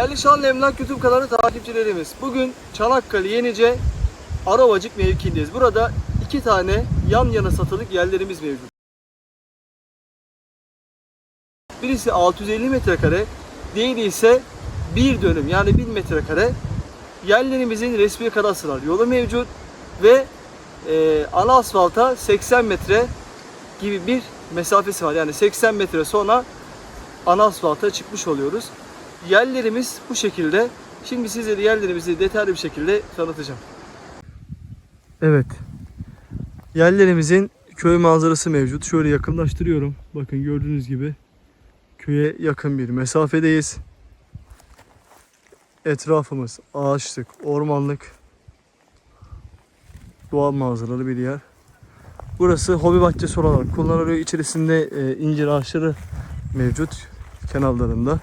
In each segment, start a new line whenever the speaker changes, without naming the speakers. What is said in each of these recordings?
Değerli Şanlı Emlak YouTube kanalı takipçilerimiz, bugün Çanakkale Yenice Arovacık mevkiindeyiz. Burada iki tane yan yana satılık yerlerimiz mevcut. Birisi 650 metrekare, diğeri ise bir dönüm yani 1000 metrekare. Yerlerimizin resmi kadastral yolu mevcut ve e, ana asfalta 80 metre gibi bir mesafesi var. Yani 80 metre sonra ana asfalta çıkmış oluyoruz. Yerlerimiz bu şekilde. Şimdi sizlere yerlerimizi detaylı bir şekilde tanıtacağım. Evet. Yerlerimizin köy manzarası mevcut. Şöyle yakınlaştırıyorum. Bakın gördüğünüz gibi köye yakın bir mesafedeyiz. Etrafımız ağaçlık, ormanlık, doğal manzaralı bir yer. Burası hobi bahçesi olarak kullanılıyor. İçerisinde e, incir ağaçları mevcut kenarlarında.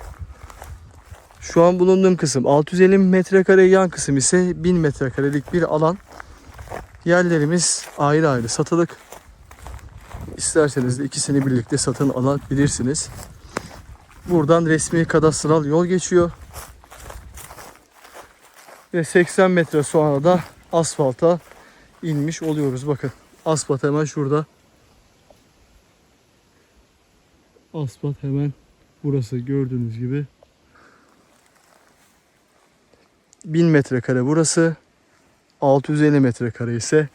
Şu an bulunduğum kısım 650 metrekare yan kısım ise 1000 metrekarelik bir alan. Yerlerimiz ayrı ayrı satılık. İsterseniz de ikisini birlikte satın alabilirsiniz. Buradan resmi kadastral yol geçiyor. Ve 80 metre sonra da asfalta inmiş oluyoruz. Bakın asfalt hemen şurada. Asfalt hemen burası gördüğünüz gibi. 1000 metrekare burası. 650 metrekare ise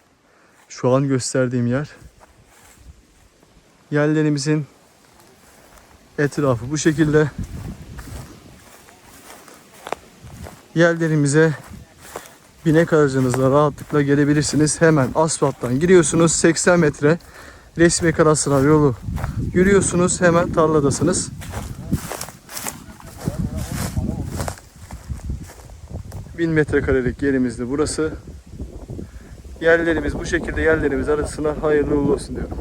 şu an gösterdiğim yer. Yerlerimizin etrafı bu şekilde. Yerlerimize binek aracınızla rahatlıkla gelebilirsiniz. Hemen asfalttan giriyorsunuz 80 metre resmi kadastral yolu yürüyorsunuz hemen tarladasınız. Bin metrekarelik yerimizde burası. Yerlerimiz bu şekilde yerlerimiz arasına hayırlı olsun diyorum.